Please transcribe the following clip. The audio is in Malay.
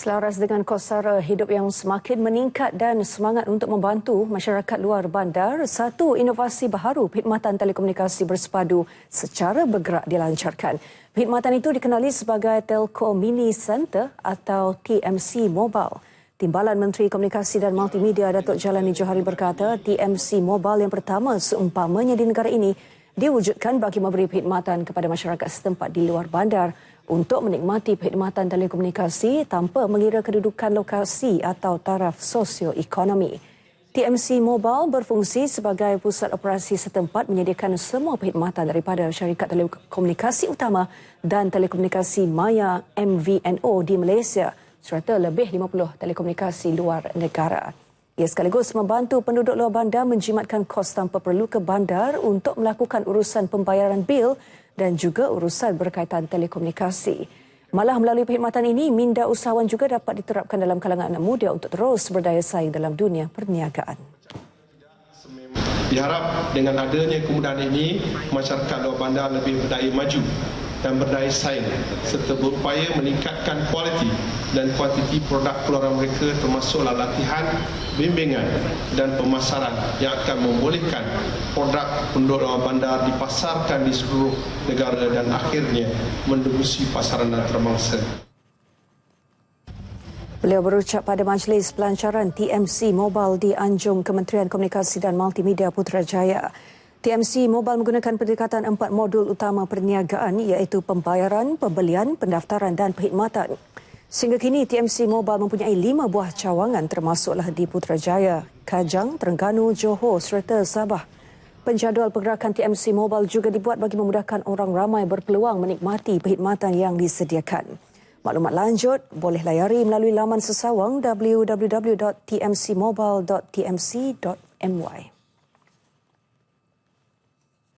Selaras dengan kos sara hidup yang semakin meningkat dan semangat untuk membantu masyarakat luar bandar, satu inovasi baharu perkhidmatan telekomunikasi bersepadu secara bergerak dilancarkan. Perkhidmatan itu dikenali sebagai Telco Mini Center atau TMC Mobile. Timbalan Menteri Komunikasi dan Multimedia Datuk Jalani Johari berkata TMC Mobile yang pertama seumpamanya di negara ini diwujudkan bagi memberi perkhidmatan kepada masyarakat setempat di luar bandar untuk menikmati perkhidmatan telekomunikasi tanpa mengira kedudukan lokasi atau taraf sosioekonomi. TMC Mobile berfungsi sebagai pusat operasi setempat menyediakan semua perkhidmatan daripada syarikat telekomunikasi utama dan telekomunikasi maya MVNO di Malaysia serta lebih 50 telekomunikasi luar negara. Ia sekaligus membantu penduduk luar bandar menjimatkan kos tanpa perlu ke bandar untuk melakukan urusan pembayaran bil dan juga urusan berkaitan telekomunikasi. Malah melalui perkhidmatan ini, minda usahawan juga dapat diterapkan dalam kalangan anak muda untuk terus berdaya saing dalam dunia perniagaan. Diharap dengan adanya kemudahan ini, masyarakat luar bandar lebih berdaya maju dan berdaya saing serta berupaya meningkatkan kualiti dan kuantiti produk keluaran mereka termasuklah latihan, bimbingan dan pemasaran yang akan membolehkan produk penduduk bandar dipasarkan di seluruh negara dan akhirnya mendebusi pasaran antarabangsa. Beliau berucap pada majlis pelancaran TMC Mobile di Anjung Kementerian Komunikasi dan Multimedia Putrajaya. TMC Mobile menggunakan pendekatan empat modul utama perniagaan iaitu pembayaran, pembelian, pendaftaran dan perkhidmatan. Sehingga kini TMC Mobile mempunyai lima buah cawangan termasuklah di Putrajaya, Kajang, Terengganu, Johor serta Sabah. Penjadual pergerakan TMC Mobile juga dibuat bagi memudahkan orang ramai berpeluang menikmati perkhidmatan yang disediakan. Maklumat lanjut boleh layari melalui laman sesawang www.tmcmobile.tmc.my.